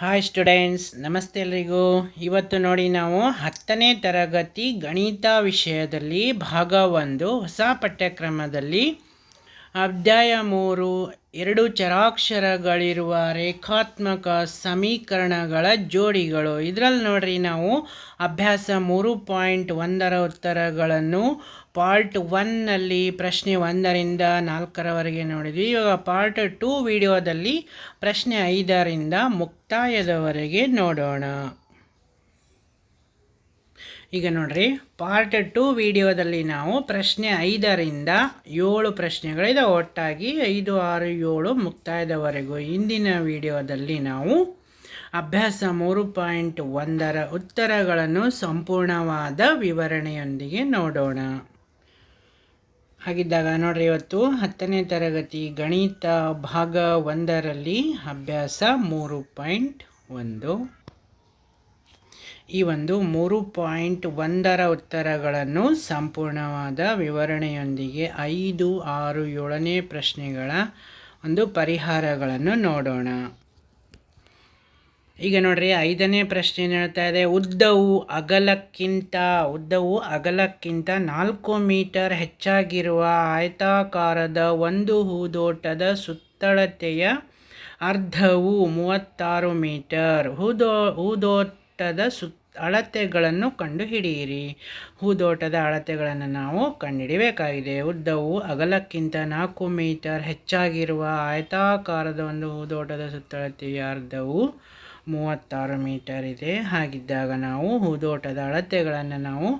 Hi students ನಮಸ್ತೆ ಎಲ್ರಿಗೂ. ಇವತ್ತು ನೋಡಿ ನಾವು ಹತ್ತನೇ ತರಗತಿ ಗಣಿತ ವಿಷಯದಲ್ಲಿ ಭಾಗ ಒಂದು ಹೊಸ ಪಠ್ಯಕ್ರಮದಲ್ಲಿ ಅಧ್ಯಾಯ ಮೂರು, ಎರಡು ಚರಾಕ್ಷರಗಳಿರುವ ರೇಖಾತ್ಮಕ ಸಮೀಕರಣಗಳ ಜೋಡಿಗಳು. ಇದರಲ್ಲಿ ನೋಡ್ರಿ ನಾವು ಅಭ್ಯಾಸ ಮೂರು ಪಾಯಿಂಟ್ ಒಂದರ ಉತ್ತರಗಳನ್ನು ಪಾರ್ಟ್ ಒನ್ನಲ್ಲಿ ಪ್ರಶ್ನೆ ಒಂದರಿಂದ ನಾಲ್ಕರವರೆಗೆ ನೋಡಿದ್ವಿ. ಇವಾಗ ಪಾರ್ಟ್ ಟೂ ವಿಡಿಯೋದಲ್ಲಿ ಪ್ರಶ್ನೆ ಐದರಿಂದ ಮುಕ್ತಾಯದವರೆಗೆ ನೋಡೋಣ. ಈಗ ನೋಡ್ರಿ ಪಾರ್ಟ್ ಟು ವಿಡಿಯೋದಲ್ಲಿ ನಾವು ಪ್ರಶ್ನೆ ಐದರಿಂದ ಏಳು ಪ್ರಶ್ನೆಗಳಿದೆ. ಒಟ್ಟಾಗಿ ಐದು, ಆರು, ಏಳು ಮುಕ್ತಾಯದವರೆಗೂ ಇಂದಿನ ವಿಡಿಯೋದಲ್ಲಿ ನಾವು ಅಭ್ಯಾಸ ಮೂರು ಪಾಯಿಂಟ್ ಒಂದರ ಉತ್ತರಗಳನ್ನು ಸಂಪೂರ್ಣವಾದ ವಿವರಣೆಯೊಂದಿಗೆ ನೋಡೋಣ. ಹಾಗಿದ್ದಾಗ ನೋಡ್ರಿ, ಇವತ್ತು ಹತ್ತನೇ ತರಗತಿ ಗಣಿತ ಭಾಗ ಒಂದರಲ್ಲಿ ಅಭ್ಯಾಸ ಮೂರು ಪಾಯಿಂಟ್ ಒಂದು. ಈ ಒಂದು ಮೂರು ಪಾಯಿಂಟ್ ಒಂದರ ಉತ್ತರಗಳನ್ನು ಸಂಪೂರ್ಣವಾದ ವಿವರಣೆಯೊಂದಿಗೆ ಐದು, ಆರು, ಏಳನೇ ಪ್ರಶ್ನೆಗಳ ಒಂದು ಪರಿಹಾರಗಳನ್ನು ನೋಡೋಣ. ಈಗ ನೋಡ್ರಿ, ಐದನೇ ಪ್ರಶ್ನೆ ಹೇಳ್ತಾ ಇದೆ? ಉದ್ದವು ಅಗಲಕ್ಕಿಂತ ಉದ್ದವು ಅಗಲಕ್ಕಿಂತ ನಾಲ್ಕು ಮೀಟರ್ ಹೆಚ್ಚಾಗಿರುವ ಆಯತಾಕಾರದ ಒಂದು ಹೂದೋಟದ ಸುತ್ತಳತೆಯ ಅರ್ಧವು ಮೂವತ್ತಾರು ಮೀಟರ್. ಹೂದೋ ಹೂದೋಟದ ಸುತ್ತ ಅಳತೆಗಳನ್ನು ಕಂಡುಹಿಡಿಯಿರಿ. ಹೂದೋಟದ ಅಳತೆಗಳನ್ನು ನಾವು ಕಂಡುಹಿಡಿಯಬೇಕಾಗಿದೆ. ಉದ್ದವು ಅಗಲಕ್ಕಿಂತ ನಾಲ್ಕು ಮೀಟರ್ ಹೆಚ್ಚಾಗಿರುವ ಆಯತಾಕಾರದ ಒಂದು ಹೂದೋಟದ ಸುತ್ತಳತೆಯ ಅರ್ಧವು ಮೂವತ್ತಾರು ಮೀಟರ್ ಇದೆ. ಹಾಗಿದ್ದಾಗ ನಾವು ಹೂದೋಟದ ಅಳತೆಗಳನ್ನು ನಾವು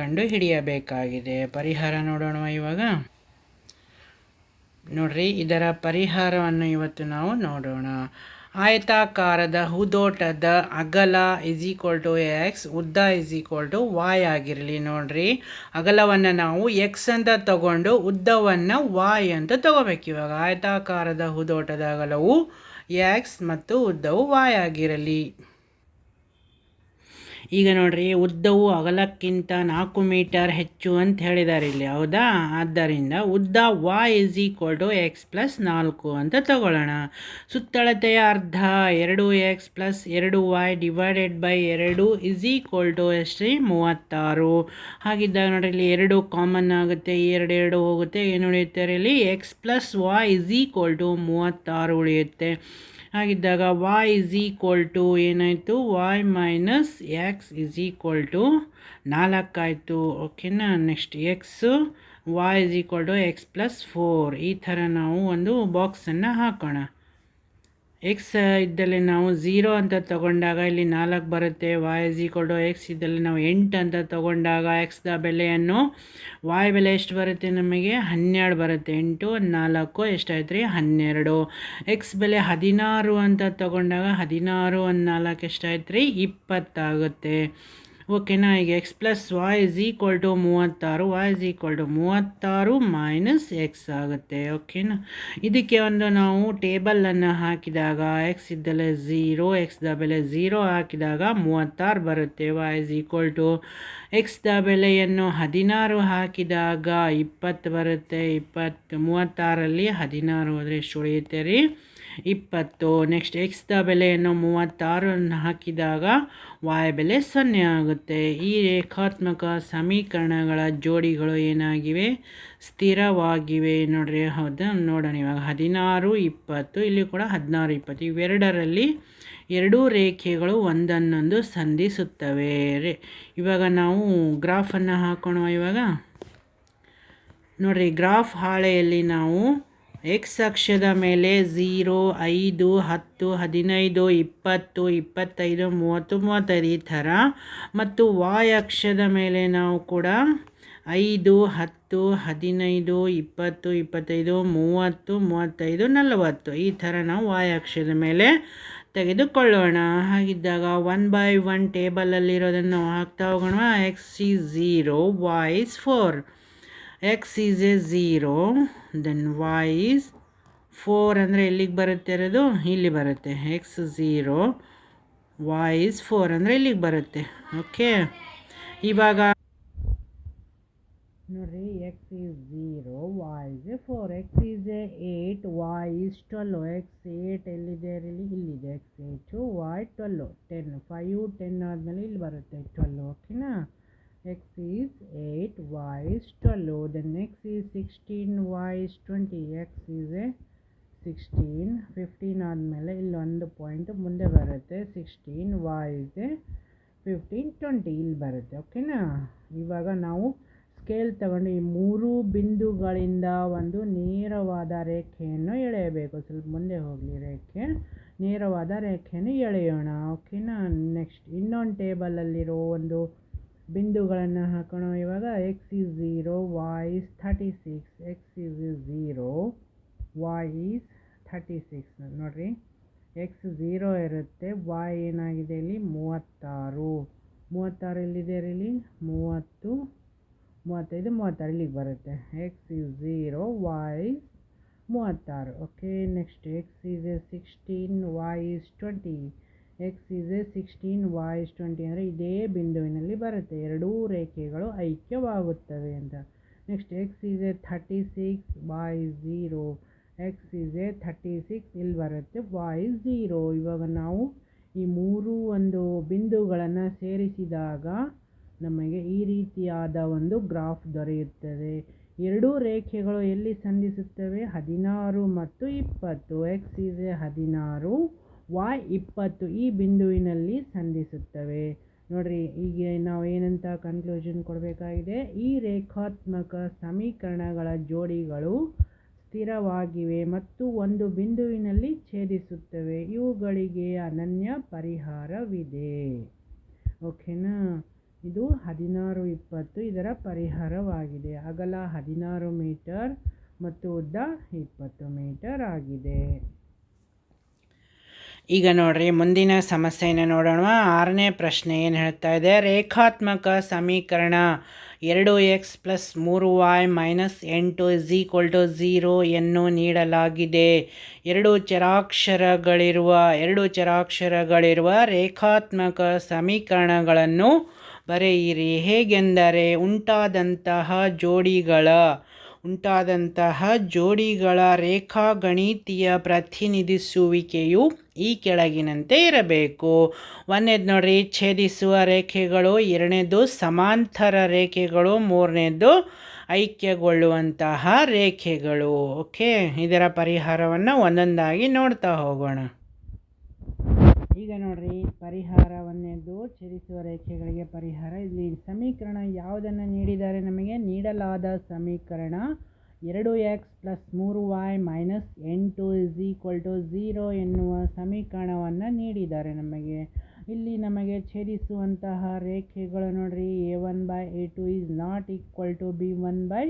ಕಂಡು ಹಿಡಿಯಬೇಕಾಗಿದೆ ಪರಿಹಾರ ನೋಡೋಣ ಇವಾಗ? ನೋಡ್ರಿ, ಇದರ ಪರಿಹಾರವನ್ನು ಇವತ್ತು ನಾವು ನೋಡೋಣ. ಆಯತಾಕಾರದ ಹುದೋಟದ ಅಗಲ ಇಸ್ ಈಕ್ವಲ್ ಟು ಎಕ್ಸ್ ಉದ್ದ ಇಸ್ ಈಕ್ವಲ್ ಟು ವಾಯ್ ಆಗಿರಲಿ ನೋಡ್ರಿ. ಅಗಲವನ್ನು ನಾವು ಎಕ್ಸ್ ಅಂತ ತಗೊಂಡು ಉದ್ದವನ್ನು ವಾಯ್ ಅಂತ ತಗೋಬೇಕು. ಇವಾಗ ಆಯತಾಕಾರದ ಹುದೋಟದ ಅಗಲವು ಎಕ್ಸ್ ಮತ್ತು ಉದ್ದವು ವಾಯ್ ಆಗಿರಲಿ. ಈಗ ನೋಡ್ರಿ, ಉದ್ದವು ಅಗಲಕ್ಕಿಂತ ನಾಲ್ಕು ಮೀಟರ್ ಹೆಚ್ಚು ಅಂತ ಹೇಳಿದ್ದಾರೆ ಇಲ್ಲಿ, ಹೌದಾ? ಆದ್ದರಿಂದ ಉದ್ದ Y is equal to X plus ನಾಲ್ಕು ಅಂತ ತಗೊಳ್ಳೋಣ. ಸುತ್ತಳತೆಯ ಅರ್ಧ ಎರಡು ಎಕ್ಸ್ ಪ್ಲಸ್ ಎರಡು ವಾಯ್ ಡಿವೈಡೆಡ್ ಬೈ ಎರಡು ಇಸ್ ಈಕ್ವಲ್ ಟು ಎಷ್ಟ್ರಿ? ಮೂವತ್ತಾರು. ಹಾಗಿದ್ದಾಗ ನೋಡ್ರಿ, ಇಲ್ಲಿ ಎರಡು ಕಾಮನ್ ಆಗುತ್ತೆ ಎರಡು ಎರಡು ಹೋಗುತ್ತೆ, ಏನು ಉಳಿಯುತ್ತೆ ಇಲ್ಲಿ? X plus Y is equal to ಮೂವತ್ತಾರು ಉಳಿಯುತ್ತೆ. ಹಾಗಿದ್ದಾಗ ವಾಯ್ ಇಸ್ ಈಕ್ವಲ್ ಟು ಏನಾಯಿತು? Y minus X is equal to ನಾಲ್ಕಾಯಿತು ಓಕೆನಾ next X Y is equal to X plus four ಈ ಥರ ನಾವು ಒಂದು ಬಾಕ್ಸನ್ನು ಹಾಕೋಣ. ಎಕ್ಸ್ ಇದ್ದಲ್ಲಿ ನಾವು ಝೀರೋ ಅಂತ ತಗೊಂಡಾಗ ಇಲ್ಲಿ ನಾಲ್ಕು ಬರುತ್ತೆ. ವಾಯ್ ಇಸ್ ಟು ಎಕ್ಸ್ ಇದ್ದಲ್ಲಿ ನಾವು ಎಂಟು ಅಂತ ತಗೊಂಡಾಗ ಎಕ್ಸ್ದ ಬೆಲೆಯನ್ನು ವಾಯ್ ಬೆಲೆ ಎಷ್ಟು ಬರುತ್ತೆ ನಮಗೆ? ಹನ್ನೆರಡು ಬರುತ್ತೆ. ಎಂಟು, ನಾಲ್ಕು ಎಷ್ಟಾಯ್ತು ರೀ ಹನ್ನೆರಡು. ಎಕ್ಸ್ ಬೆಲೆ ಹದಿನಾರು ಅಂತ ತಗೊಂಡಾಗ ಹದಿನಾರು ಒಂದು ನಾಲ್ಕು ಎಷ್ಟಾಯ್ತು ರೀ ಇಪ್ಪತ್ತಾಗುತ್ತೆ ಓಕೆನಾ ಈಗ X plus Y is equal to ಮೂವತ್ತಾರು ವಾಯ್ ಇಸ್ ಈಕ್ವಲ್ ಟು ಮೂವತ್ತಾರು ಮೈನಸ್ ಎಕ್ಸ್ ಆಗುತ್ತೆ ಓಕೆನಾ ಇದಕ್ಕೆ ಒಂದು ನಾವು ಟೇಬಲನ್ನು ಹಾಕಿದಾಗ ಎಕ್ಸ್ ಇದ್ದಲೆ ಝೀರೋ ಎಕ್ಸ್ದ ಬೆಲೆ ಝೀರೋ ಹಾಕಿದಾಗ ಮೂವತ್ತಾರು ಬರುತ್ತೆ Y is equal to the ಬೆಲೆಯನ್ನು ಹದಿನಾರು ಹಾಕಿದಾಗ ಇಪ್ಪತ್ತು ಬರುತ್ತೆ, ಇಪ್ಪತ್ತು, ಮೂವತ್ತಾರಲ್ಲಿ ಹದಿನಾರು ಹೋದರೆ ಎಷ್ಟು ಉಳಿಯುತ್ತೆ ರೀ? ಇಪ್ಪತ್ತು. ನೆಕ್ಸ್ಟ್ ಎಕ್ಸ್ದ ಬೆಲೆಯನ್ನು ಮೂವತ್ತಾರನ್ನು ಹಾಕಿದಾಗ ವಾಯ್ ಬೆಲೆ ಸೊನ್ನೆ ಆಗುತ್ತೆ. ಈ ರೇಖಾತ್ಮಕ ಸಮೀಕರಣಗಳ ಜೋಡಿಗಳು ಏನಾಗಿವೆ? ಸ್ಥಿರವಾಗಿವೆ. ನೋಡ್ರಿ, ಹೌದಾ. ನೋಡೋಣ ಇವಾಗ. ಹದಿನಾರು, ಇಪ್ಪತ್ತು. ಇಲ್ಲಿ ಕೂಡ ಹದಿನಾರು, ಇಪ್ಪತ್ತು. ಇವೆರಡರಲ್ಲಿ ಎರಡೂ ರೇಖೆಗಳು ಒಂದನ್ನೊಂದು ಸಂಧಿಸುತ್ತವೆ. ರೇ, ಇವಾಗ ನಾವು ಗ್ರಾಫನ್ನು ಹಾಕೋಣ ಇವಾಗ. ನೋಡ್ರಿ, ಗ್ರಾಫ್ ಹಾಳೆಯಲ್ಲಿ ನಾವು ಎಕ್ಸ್ ಅಕ್ಷದ ಮೇಲೆ ಝೀರೋ ಐದು, ಹತ್ತು, ಹದಿನೈದು, ಇಪ್ಪತ್ತು, ಇಪ್ಪತ್ತೈದು, ಮೂವತ್ತು, ಮೂವತ್ತೈದು ಈ ಥರ. ಮತ್ತು ವಾಯ್ ಅಕ್ಷದ ಮೇಲೆ ನಾವು ಕೂಡ ಐದು, ಹತ್ತು, ಹದಿನೈದು, ಇಪ್ಪತ್ತು, ಇಪ್ಪತ್ತೈದು, ಮೂವತ್ತು, ಮೂವತ್ತೈದು, ನಲವತ್ತು ಈ ಥರ ನಾವು ವಾಯ್ ಅಕ್ಷದ ಮೇಲೆ ತೆಗೆದುಕೊಳ್ಳೋಣ. ಹಾಗಿದ್ದಾಗ ಒನ್ ಬೈ ಒನ್ ಟೇಬಲಲ್ಲಿರೋದನ್ನು ನಾವು ಹಾಕ್ತಾ ಹೋಗೋಣ. X is zero Y is four X is a zero then Y is four ಅಂದರೆ ಎಲ್ಲಿಗೆ ಬರುತ್ತೆ ಇರೋದು? ಇಲ್ಲಿ ಬರುತ್ತೆ. X zero Y is four ಅಂದರೆ ಇಲ್ಲಿಗೆ ಬರುತ್ತೆ? ಓಕೆ ಇವಾಗ ನೋಡ್ರಿ X is zero Y is a four X is a eight Y is twelve X eight ಎಲ್ಲಿದೆ ಇಲ್ಲಿ ಇಲ್ಲಿದೆ. X eight Y twelve ten five ten ಆದಮೇಲೆ ಇಲ್ಲಿ ಬರುತ್ತೆ ಟ್ವೆಲ್ಲು ಓಕೆನಾ X is eight Y is twelve then X is sixteen Y is twenty X is a sixteen fifteen ಆದಮೇಲೆ ಇಲ್ಲಿ ಒಂದು ಪಾಯಿಂಟ್ ಮುಂದೆ ಬರುತ್ತೆ ಸಿಕ್ಸ್ಟೀನ್ ಎ ಫಿಫ್ಟೀನ್ ಟ್ವೆಂಟಿ ಇಲ್ಲಿ ಬರುತ್ತೆ ಓಕೆನಾ ಇವಾಗ ನಾವು ಸ್ಕೇಲ್ ತಗೊಂಡು ಈ ಮೂರು ಬಿಂದುಗಳಿಂದ ಒಂದು ನೇರವಾದ ರೇಖೆಯನ್ನು ಎಳೆಯಬೇಕು ಸ್ವಲ್ಪ ಮುಂದೆ ಹೋಗಲಿ ರೇಖೆ ನೇರವಾದ ರೇಖೆಯನ್ನು ಎಳೆಯೋಣ ಓಕೆನಾ ನೆಕ್ಸ್ಟ್ ಇನ್ನೊಂದು ಟೇಬಲಲ್ಲಿರೋ ಒಂದು ಬಿಂದುಗಳನ್ನು ಹಾಕೋಣ. ಇವಾಗ X is zero Y is thirty six X is zero Y is thirty six ನೋಡಿರಿ. ಎಕ್ಸ್ ಝೀರೋ ಇರುತ್ತೆ. ವಾಯ್ ಏನಾಗಿದೆ ಇಲ್ಲಿ? ಮೂವತ್ತಾರು. ಮೂವತ್ತಾರು ಎಲ್ಲಿದೆ ಇಲ್ಲಿ? ಮೂವತ್ತು. ಮೂವತ್ತೈದು, ಮೂವತ್ತಾರು ಇಲ್ಲಿಗೆ ಬರುತ್ತೆ. ಎಕ್ಸ್ ಇಸ್ ಝೀರೋ ವಾಯ್ ಮೂವತ್ತಾರು. Okay next X is a sixteen Y is twenty X is sixteen Y is twenty ಅಂದರೆ ಇದೇ ಬಿಂದುವಿನಲ್ಲಿ ಬರುತ್ತೆ. ಎರಡೂ ರೇಖೆಗಳು ಐಕ್ಯವಾಗುತ್ತವೆ ಅಂತ. Next X is a thirty six Y zero X is a thirty six ಇಲ್ಲಿ ಬರುತ್ತೆ. ವಾಯ್ ಝೀರೋ ಇವಾಗ ನಾವು ಈ ಮೂರು ಒಂದು ಬಿಂದುಗಳನ್ನು ಸೇರಿಸಿದಾಗ ನಮಗೆ ಈ ರೀತಿಯಾದ ಒಂದು ಗ್ರಾಫ್ ದೊರೆಯುತ್ತದೆ. ಎರಡೂ ರೇಖೆಗಳು ಎಲ್ಲಿ ಸಂಧಿಸುತ್ತವೆ? ಹದಿನಾರು ಮತ್ತು ಇಪ್ಪತ್ತು. ಎಕ್ಸ್ ಇಸ್ ಎ ಹದಿನಾರು. ವಾಯ್ ಇಪ್ಪತ್ತು ಈ ಬಿಂದುವಿನಲ್ಲಿ ಸಂಧಿಸುತ್ತವೆ. ನೋಡಿರಿ ಈಗ ನಾವು ಏನಂತ ಕನ್ಕ್ಲೂಷನ್ ಕೊಡಬೇಕಾಗಿದೆ? ಈ ರೇಖಾತ್ಮಕ ಸಮೀಕರಣಗಳ ಜೋಡಿಗಳು ಸ್ಥಿರವಾಗಿವೆ ಮತ್ತು ಒಂದು ಬಿಂದುವಿನಲ್ಲಿ ಛೇದಿಸುತ್ತವೆ. ಇವುಗಳಿಗೆ ಅನನ್ಯ ಪರಿಹಾರವಿದೆ. ಓಕೆನಾ? ಇದು ಹದಿನಾರು ಇಪ್ಪತ್ತು, ಇದರ ಪರಿಹಾರವಾಗಿದೆ. ಅಗಲ ಹದಿನಾರು ಮೀಟರ್ ಮತ್ತು ಉದ್ದ ಇಪ್ಪತ್ತು ಮೀಟರ್ ಆಗಿದೆ. ಈಗ ನೋಡ್ರಿ, ಮುಂದಿನ ಸಮಸ್ಯೆಯನ್ನು ನೋಡೋಣ ಆರನೇ ಪ್ರಶ್ನೆ ಏನು ಹೇಳ್ತಾ ಇದೆ, ರೇಖಾತ್ಮಕ ಸಮೀಕರಣ ಎರಡು ಎಕ್ಸ್ ಪ್ಲಸ್ ಮೂರು ವಾಯ್ ಮೈನಸ್ ಎಂಟು ಇಸ್ ಈಕ್ವಲ್ ಟು ಝೀರೋ ಎನ್ನು ನೀಡಲಾಗಿದೆ. ಎರಡು ಚರಾಕ್ಷರಗಳಿರುವ ಎರಡು ಚರಾಕ್ಷರಗಳಿರುವ ರೇಖಾತ್ಮಕ ಸಮೀಕರಣಗಳನ್ನು ಬರೆಯಿರಿ. ಹೇಗೆಂದರೆ, ಉಂಟಾದಂತಹ ಜೋಡಿಗಳ ಉಂಟಾದಂತಹ ಜೋಡಿಗಳ ರೇಖಾಗಣಿತೀಯ ಪ್ರತಿನಿಧಿಸುವಿಕೆಯು ಈ ಕೆಳಗಿನಂತೆ ಇರಬೇಕು. ಒಂದನೇದು ನೋಡ್ರಿ, ಛೇದಿಸುವ ರೇಖೆಗಳು, ಎರಡನೇದು ಸಮಾಂತರ ರೇಖೆಗಳು, ಮೂರನೇದು ಐಕ್ಯಗೊಳ್ಳುವಂತಹ ರೇಖೆಗಳು. ಓಕೆ, ಇದರ ಪರಿಹಾರವನ್ನು ಒಂದೊಂದಾಗಿ ನೋಡ್ತಾ ಹೋಗೋಣ. ಈಗ ನೋಡ್ರಿ ಪರಿಹಾರ ಒಂದನೇದು ಛೇದಿಸುವ ರೇಖೆಗಳಿಗೆ ಪರಿಹಾರ. ಇಲ್ಲಿ ಸಮೀಕರಣ ಯಾವುದನ್ನು ನೀಡಿದ್ದಾರೆ ನಮಗೆ? ನೀಡಲಾದ ಸಮೀಕರಣ ಎರಡು ಎಕ್ಸ್ ಪ್ಲಸ್ ಮೂರು ವೈ ಮೈನಸ್ ಎಂಟು ಇಸ್ ಈಕ್ವಲ್ ಟು ಝೀರೋ ಎನ್ನುವ ಸಮೀಕರಣವನ್ನು ನೀಡಿದ್ದಾರೆ ನಮಗೆ. ಇಲ್ಲಿ ನಮಗೆ ಛೇದಿಸುವಂತಹ ರೇಖೆಗಳು ನೋಡ್ರಿ, A one by A two is not equal to B one by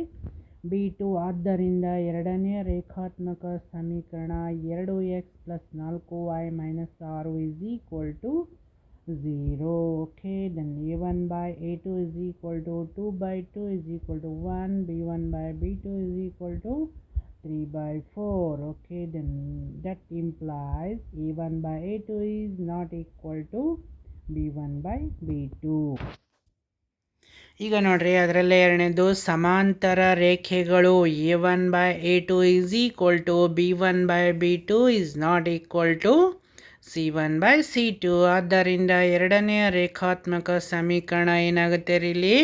B two. ಆದ್ದರಿಂದ ಎರಡನೇ ರೇಖಾತ್ಮಕ ಸಮೀಕರಣ ಎರಡು ಎಕ್ಸ್ ಪ್ಲಸ್ ನಾಲ್ಕು ವೈ ಮೈನಸ್ ಆರು is equal to zero okay then A one by A two is equal to two by two is equal to one B one by B two is equal to three by four okay then that implies A one by A two is not equal to B one by B two ಈಗ ನೋಡ್ರಿ, ಅದರಲ್ಲೇ ಎರಡನೇದು ಸಮಾಂತರ ರೇಖೆಗಳು A one by A two is equal to B one by B two is not equal to C one by C two ಆದ್ದರಿಂದ ಎರಡನೆಯ ರೇಖಾತ್ಮಕ ಸಮೀಕರಣ ಏನಾಗುತ್ತೆ ಇಲ್ಲಿ?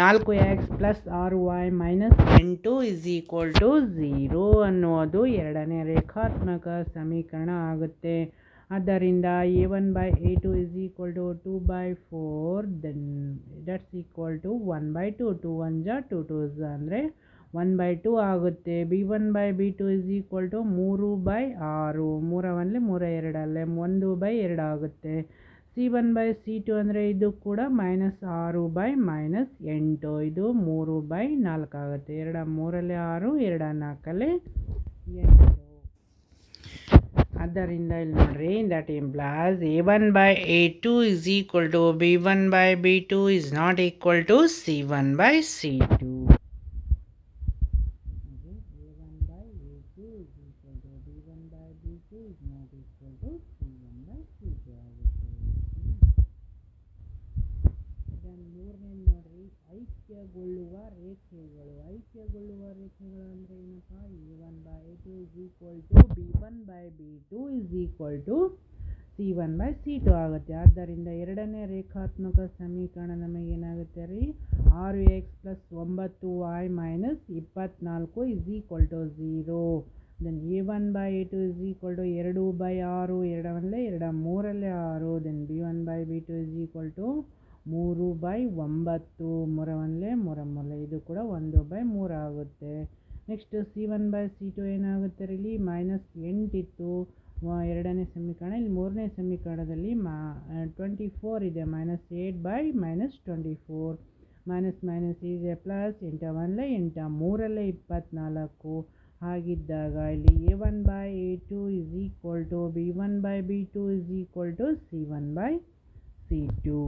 ನಾಲ್ಕು ಎಕ್ಸ್ ಪ್ಲಸ್ ಆರು ವೈ ಮೈನಸ್ ಎಂಟು ಇಸ್ ಈಕ್ವಲ್ ಟು ಝೀರೋ ಅನ್ನೋದು ಎರಡನೇ ರೇಖಾತ್ಮಕ ಸಮೀಕರಣ ಆಗುತ್ತೆ. ಆದ್ದರಿಂದ A one by A two is equal to two by four then that's equal to one by two two one ಜಾ ಟು ಟು ಅಂದರೆ ಒನ್ ಬೈ ಟು ಆಗುತ್ತೆ. B one by B two is equal to ಮೂರು by ಆರು. ಮೂರ ಒನ್ಲೆ ಮೂರ ಎರಡಲ್ಲೇ ಒಂದು ಬೈ ಎರಡು ಆಗುತ್ತೆ. C one by C two ಅಂದರೆ ಇದು ಕೂಡ ಮೈನಸ್ ಆರು ಬೈ ಮೈನಸ್ ಎಂಟು. ಇದು ಮೂರು ಬೈ ನಾಲ್ಕು ಆಗುತ್ತೆ. ಎರಡ ಮೂರಲ್ಲಿ ಆರು, ಎರಡ ನಾಲ್ಕಲ್ಲಿ ಎಂಟು. ಆದ್ದರಿಂದ ಇಲ್ಲಿ ನೋಡ್ರಿ that implies A one by A two is equal to B one by B two is not equal to C one by C two. ಐಕ್ಯಗೊಳ್ಳುವ ರೇಖೆಗಳು. ಐಕ್ಯಗೊಳ್ಳುವ ರೇಖೆಗಳು ಅಂದರೆ ಏನಪ್ಪ? A one by A two is equal to B one by B two is equal to C one by C two ಆಗುತ್ತೆ. ಆದ್ದರಿಂದ ಎರಡನೇ ರೇಖಾತ್ಮಕ ಸಮೀಕರಣ ನಮಗೇನಾಗುತ್ತೆ ರೀ? ಆರು ಎಕ್ಸ್ ಪ್ಲಸ್ ಒಂಬತ್ತು ವೈ ಮೈನಸ್ ಇಪ್ಪತ್ನಾಲ್ಕು is equal to zero then A one by A two is equal to ಎರಡು ಬೈ ಆರು, ಎರಡರಲ್ಲೇ ಎರಡು ಮೂರಲ್ಲೇ ಆರು. Then B one by B two is equal to ಮೂರು ಬೈ ಒಂಬತ್ತು ಮೊರ ಒನ್ಲೆ ಮೊರ ಮೊರಲೆ ಇದು ಕೂಡ ಒಂದು ಬೈ ಮೂರು ಆಗುತ್ತೆ. Next C one by C two ಏನಾಗುತ್ತೆ ಇಲ್ಲಿ? ಮೈನಸ್ ಎಂಟಿತ್ತು. ಎರಡನೇ ಸಮೀಕರಣ, ಇಲ್ಲಿ ಮೂರನೇ ಸಮೀಕರಣದಲ್ಲಿ ಮಾ ಟ್ವೆಂಟಿ ಫೋರ್ ಇದೆ. Minus eight by minus twenty four minus minus ಇದೆ ಪ್ಲಸ್ ಎಂಟ ಒನ್ಲೆ ಎಂಟ ಮೂರಲ್ಲೇ ಇಪ್ಪತ್ನಾಲ್ಕು. ಹಾಗಿದ್ದಾಗ ಇಲ್ಲಿ A one by A two is equal to B one by B two is equal to C one by C two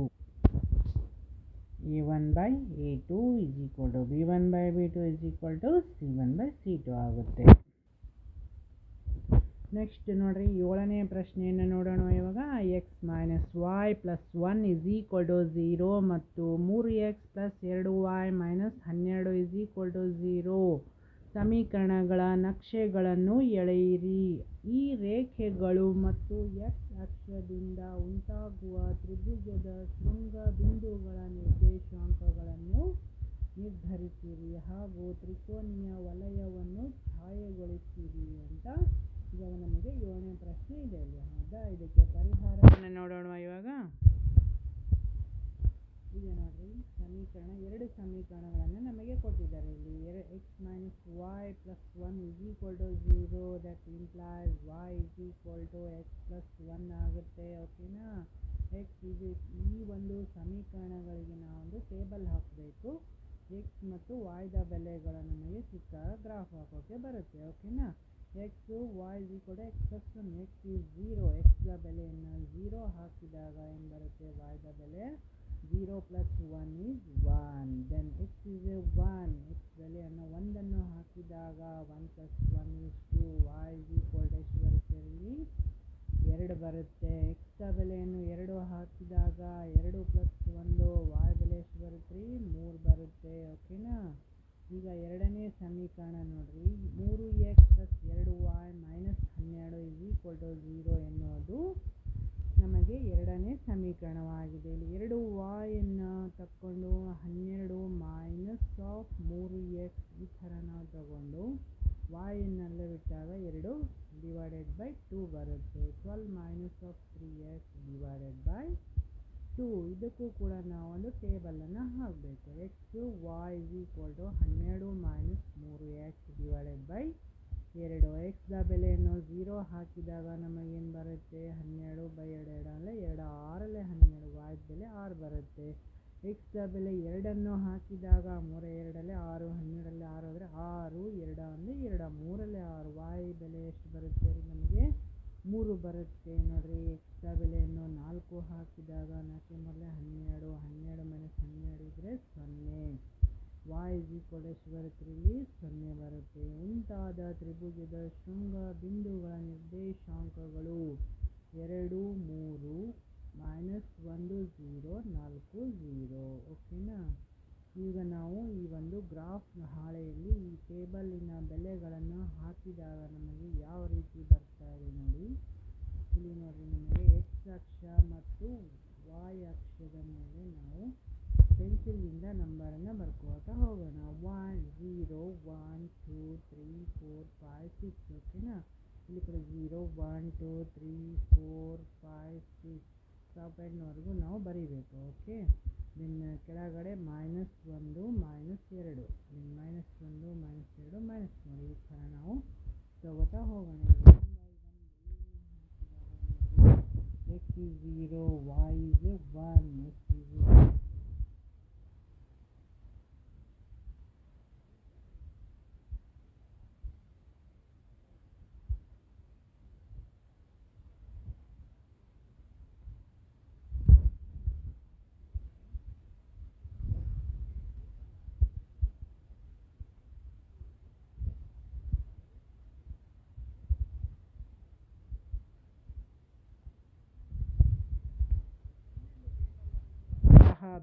A one by A two is equal to B one by B two is equal to C one by C two ಆಗುತ್ತೆ. Next ನೋಡಿರಿ, ಏಳನೇ ಪ್ರಶ್ನೆಯನ್ನು ನೋಡೋಣ ಇವಾಗ. X minus Y plus one is equal to zero ಮತ್ತು ಮೂರು X plus ಎರಡು Y minus ಹನ್ನೆರಡು ಇಸ್ ಈಕ್ವಲ್ ಟು ಝೀರೋ ಸಮೀಕರಣಗಳ ನಕ್ಷೆಗಳನ್ನು ಎಳೆಯಿರಿ. ಈ ರೇಖೆಗಳು ಮತ್ತು ಎಕ್ಸ್ ಅಕ್ಷದಿಂದ ಉಂಟಾಗುವ ತ್ರಿಭುಜದ ಶೃಂಗ ಬಿಂದುಗಳ ನಿರ್ದೇಶಾಂಕಗಳನ್ನು ನಿರ್ಧರಿಸಿರಿ ಹಾಗೂ ತ್ರಿಕೋನೀಯ ವಲಯವನ್ನು ಛಾಯೆಗೊಳಿಸಿರಿ ಅಂತ ಇವಾಗ ನಮಗೆ ಏಳನೇ ಪ್ರಶ್ನೆ ಇದೆ ಹೌದಾ? ಇದಕ್ಕೆ ಪರಿಹಾರವನ್ನು ನೋಡೋಣ ಇವಾಗ? ಈಗ ನೋಡ್ರಿ, ಸಮೀಕರಣ ಎರಡು ಸಮೀಕರಣಗಳನ್ನು ನಮಗೆ ಕೊಟ್ಟಿದ್ದಾರೆ. ಇಲ್ಲಿ ಎರ X minus Y plus one is equal to zero that implies Y is equal to X plus one ಆಗುತ್ತೆ ಓಕೆನಾ x ಇದು ಈ ಒಂದು ಸಮೀಕರಣಗಳಿಗೆ ನಾವೊಂದು ಟೇಬಲ್ ಹಾಕಬೇಕು. ಎಕ್ಸ್ ಮತ್ತು ವಾಯ್ದ ಬೆಲೆಗಳನ್ನು ನಮಗೆ ಸಿಕ್ಕಾಗ ಗ್ರಾಫ್ ಹಾಕೋಕ್ಕೆ ಬರುತ್ತೆ ಓಕೆನಾ X Y is x X plus one X is zero ಎಕ್ಸ್ದ ಬೆಲೆಯನ್ನು ಝೀರೋ ಹಾಕಿದಾಗ ಏನು ಬರುತ್ತೆ? ವಾಯ್ದ ಬೆಲೆ zero plus one is one then X is a one X ಬೆಲೆಯನ್ನು ಒಂದನ್ನು ಹಾಕಿದಾಗ one plus one is two Y is equal to ಬರುತ್ತೆ ಎರಡು ಬರುತ್ತೆ. ಎಕ್ಸ್ಟ್ರಾ ಬೆಲೆಯನ್ನು ಎರಡು ಹಾಕಿದಾಗ ಎರಡು ಪ್ಲಸ್ ಒಂದು ವಾಯ್ ಬೆಲೆ ಎಷ್ಟು ಬರುತ್ತೆ? ರೀ ಮೂರು ಬರುತ್ತೆ. ಓಕೆನಾ ಈಗ ಎರಡನೇ ಸಮೀಕರಣ ನೋಡಿರಿ. ಮೂರು ಎಕ್ಸ್ ಪ್ಲಸ್ ಎರಡು ವಾಯ್ ಮೈನಸ್ ಹನ್ನೆರಡು ಈಕ್ವಲ್ ಟು ಝೀರೋ ಎನ್ನುವುದು ನಮಗೆ ಎರಡನೇ ಸಮೀಕರಣವಾಗಿದೆ. ಇಲ್ಲಿ ಎರಡು ವಾಯನ್ನು ತಕ್ಕೊಂಡು ಹನ್ನೆರಡು ಮೈನಸ್ ಆಫ್ ಮೂರು ಎಕ್ಸ್ ಈ ಥರ ನಾವು ತಗೊಂಡು ವಾಯನ್ನಲ್ಲೇ ಬಿಟ್ಟಾಗ ಎರಡು ಡಿವೈಡೆಡ್ ಬೈ ಟೂ ಬರುತ್ತೆ. Twelve minus of three X divided by two ಇದಕ್ಕೂ ಕೂಡ ನಾವು ಒಂದು ಟೇಬಲನ್ನು ಹಾಕಬೇಕು. ಎಕ್ಸ್ ವಾಯ್ ಈಕ್ವಲ್ ಟು ಹನ್ನೆರಡು ಮೈನಸ್ ಮೂರು ಎಕ್ಸ್ ಡಿವೈಡೆಡ್ ಬೈ ಎರಡು. ಎಕ್ಸ್ದ ಬೆಲೆಯನ್ನು ಝೀರೋ ಹಾಕಿದಾಗ ನಮಗೇನು ಬರುತ್ತೆ? ಹನ್ನೆರಡು ಬೈ ಎರಡು ಎರಡು ಅಂದರೆ ಎರಡು, ಆರಲ್ಲೇ ಹನ್ನೆರಡು ವಾಯ್ದ ಬೆಲೆ ಆರು ಬರುತ್ತೆ. ಎಕ್ಸ್ದ ಬೆಲೆ ಎರಡನ್ನು ಹಾಕಿದಾಗ ಮೂರ ಎರಡಲ್ಲೇ ಆರು, ಹನ್ನೆರಡಲ್ಲಿ ಆರು ಆದರೆ ಆರು, ಎರಡು ಅಂದರೆ ಎರಡು, ಮೂರಲ್ಲೇ ಆರು. ವಾಯ್ ಬೆಲೆ ಎಷ್ಟು ಬರುತ್ತೆ ನಮಗೆ? ಮೂರು ಬರುತ್ತೆ ನೋಡಿರಿ. ಎಕ್ಸ್ದ ಬೆಲೆಯನ್ನು ನಾಲ್ಕು ಹಾಕಿದಾಗ ನಾಲ್ಕು ಮೂರಲೆ ಹನ್ನೆರಡು ಹನ್ನೆರಡು ಮೈನಸ್ ಹನ್ನೆರಡು ಇದ್ದರೆ ಸೊನ್ನೆ. ವಾಯ್ ರಿಲೀಸ್ ಸೊನ್ನೆ ಬರುತ್ತೆ ಉಂಟಾದ ತ್ರಿಭುಜದ ಶೃಂಗ ಬಿಂದುಗಳ ನಿರ್ದೇಶಾಂಕಗಳು ಎರಡು ಮೂರು ಮೈನಸ್ ಒಂದು ಝೀರೋ ನಾಲ್ಕು ಝೀರೋ ಓಕೆನಾ? ಈಗ ನಾವು ಈ ಒಂದು ಗ್ರಾಫ್ ಹಾಳೆಯಲ್ಲಿ ಈ ಟೇಬಲಿನ ಬೆಲೆಗಳನ್ನು ಹಾಕಿದಾಗ ನಮಗೆ ಯಾವ ರೀತಿ ಬರ್ತಾ ಇದೆ ನೋಡಿ. ಇಲ್ಲಿ ನೋಡಿ, ನಮಗೆ ಎಕ್ಸ್ ಅಕ್ಷ ಮತ್ತು ವಾಯ್ ಅಕ್ಷದ ಮೇಲೆ ನಾವು ಪೆನ್ಸಿಲಿಂದ ನಂಬರನ್ನು ಬರ್ಕೋತಾ ಹೋಗೋಣ. One zero one two three four five six ಓಕೆನಾ ಇಲ್ಲಿ ಕೂಡ zero one two three four five six ಸೆವೆನ್ವರೆಗೂ ನಾವು ಬರೀಬೇಕು ಓಕೆ ದೆನ್ ಕೆಳಗಡೆ ಮೈನಸ್ ಒಂದು ಮೈನಸ್ ಎರಡು. ದೆನ್ ಮೈನಸ್ ಒಂದು ಮೈನಸ್ ಎರಡು ಮೈನಸ್ ಮೂರು. ಈ ಥರ ನಾವು ತಗೋತಾ ಹೋಗೋಣ. ಎಕ್ಸ್ ಝೀರೋ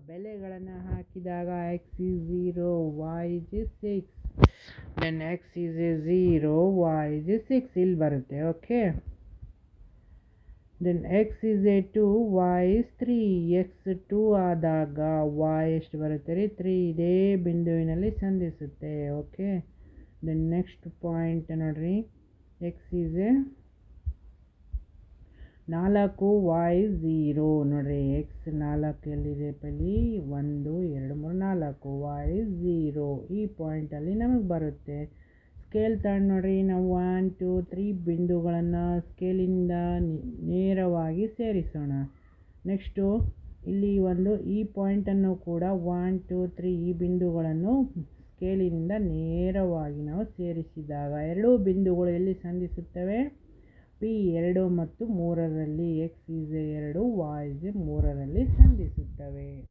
ಬೆಲೆಗಳನ್ನು ಹಾಕಿದಾಗ X is zero Y is six then X is a zero Y is six ಇಲ್ಲಿ ಬರುತ್ತೆ okay then X is a two Y is three X two ಆದಾಗ ವೈ ಎಷ್ಟು ಬರುತ್ತೆ ರೀ? ತ್ರೀ ಇದೇ ಬಿಂದುವಿನಲ್ಲಿ ಸಂಧಿಸುತ್ತೆ ಓಕೆ ದೆನ್ ನೆಕ್ಸ್ಟ್ ಪಾಯಿಂಟ್ ನೋಡಿರಿ. ಎಕ್ಸ್ ಈಸ್ ಎ ನಾಲ್ಕು ವೈ ಝೀರೋ ನೋಡಿರಿ ಎಕ್ಸ್ ನಾಲ್ಕು ಎಲ್ಲಿದೆ ಪಲ್ಲಿ? ಒಂದು, ಎರಡು, ಮೂರು, ನಾಲ್ಕು ವೈ ಝೀರೋ ಈ ಪಾಯಿಂಟಲ್ಲಿ ನಮಗೆ ಬರುತ್ತೆ. ಸ್ಕೇಲ್ ತಗೊಂಡು ನೋಡಿರಿ, ನಾವು ಒನ್ ಟು ತ್ರೀ ಬಿಂದುಗಳನ್ನು ಸ್ಕೇಲಿಂದ ನೇರವಾಗಿ ಸೇರಿಸೋಣ. ನೆಕ್ಸ್ಟು ಇಲ್ಲಿ ಒಂದು ಈ ಪಾಯಿಂಟನ್ನು ಕೂಡ ಒನ್ ಟು ತ್ರೀ ಈ ಬಿಂದುಗಳನ್ನು ಸ್ಕೇಲಿನಿಂದ ನೇರವಾಗಿ ನಾವು ಸೇರಿಸಿದಾಗ ಎರಡೂ ಬಿಂದುಗಳು ಎಲ್ಲಿ ಸಂಧಿಸುತ್ತವೆ? ಪಿ ಎರಡು ಮತ್ತು ಮೂರರಲ್ಲಿ ಎಕ್ಸ್ ಈಸ್ ಎರಡು, ವಾಯ್ ಇಸ್ ಮೂರರಲ್ಲಿ ಸಂಧಿಸುತ್ತವೆ.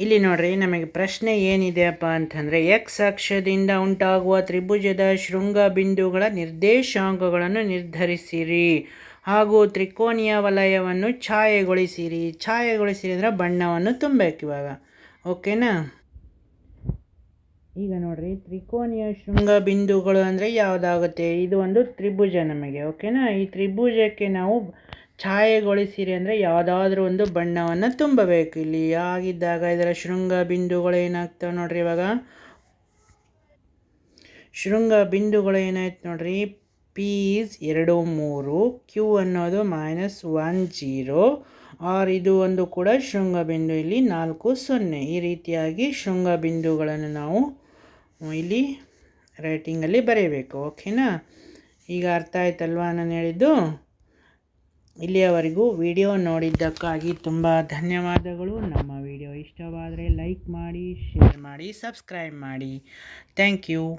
ಇಲ್ಲಿ ನೋಡ್ರಿ, ನಮಗೆ ಪ್ರಶ್ನೆ ಏನಿದೆಯಪ್ಪ ಅಂತಂದರೆ, ಎಕ್ಸ್ ಅಕ್ಷದಿಂದ ಉಂಟಾಗುವ ತ್ರಿಭುಜದ ಶೃಂಗ ಬಿಂದುಗಳ ನಿರ್ದೇಶಾಂಕಗಳನ್ನು ನಿರ್ಧರಿಸಿರಿ. ಹಾಗೂ ತ್ರಿಕೋನೀಯ ವಲಯವನ್ನು ಛಾಯೆಗೊಳಿಸಿರಿ. ಛಾಯೆಗೊಳಿಸಿರಿ ಅಂದರೆ ಬಣ್ಣವನ್ನು ತುಂಬಬೇಕು ಇವಾಗ. ಓಕೆನಾ? ಈಗ ನೋಡ್ರಿ, ತ್ರಿಕೋನೀಯ ಶೃಂಗ ಬಿಂದುಗಳು ಅಂದರೆ ಯಾವುದಾಗುತ್ತೆ? ಇದು ಒಂದು ತ್ರಿಭುಜ ನಮಗೆ ಓಕೆನಾ ಈ ತ್ರಿಭುಜಕ್ಕೆ ನಾವು ಛಾಯೆಗೊಳಿಸಿರಿ ಅಂದರೆ ಯಾವುದಾದ್ರೂ ಒಂದು ಬಣ್ಣವನ್ನು ತುಂಬಬೇಕು. ಇಲ್ಲಿ ಆಗಿದ್ದಾಗ ಇದರ ಶೃಂಗ ಬಿಂದುಗಳು ಏನಾಗ್ತವೆ ನೋಡ್ರಿ ಇವಾಗ? ಶೃಂಗ ಬಿಂದುಗಳು ಏನಾಯ್ತು ನೋಡ್ರಿ? ಪೀಸ್ ಎರಡು ಮೂರು ಕ್ಯೂ ಅನ್ನೋದು ಮೈನಸ್ ಒನ್ ಜೀರೋ ಆರ್ ಇದು ಒಂದು ಕೂಡ ಶೃಂಗ ಬಿಂದು ಇಲ್ಲಿ ನಾಲ್ಕು ಸೊನ್ನೆ. ಈ ರೀತಿಯಾಗಿ ಶೃಂಗ ಬಿಂದುಗಳನ್ನು ನಾವು ಇಲ್ಲಿ ರೈಟಿಂಗಲ್ಲಿ ಬರೆಯಬೇಕು ಓಕೆನಾ ಈಗ ಅರ್ಥ ಆಯ್ತಲ್ವಾ ನಾನು ಹೇಳಿದ್ದು? ಇಲ್ಲಿಯವರೆಗೂ ವಿಡಿಯೋ ನೋಡಿದ್ದಕ್ಕಾಗಿ ತುಂಬ ಧನ್ಯವಾದಗಳು. ನಮ್ಮ ವಿಡಿಯೋ ಇಷ್ಟವಾದರೆ ಲೈಕ್ ಮಾಡಿ ಶೇರ್ ಮಾಡಿ ಸಬ್ಸ್ಕ್ರೈಬ್ ಮಾಡಿ. Thank you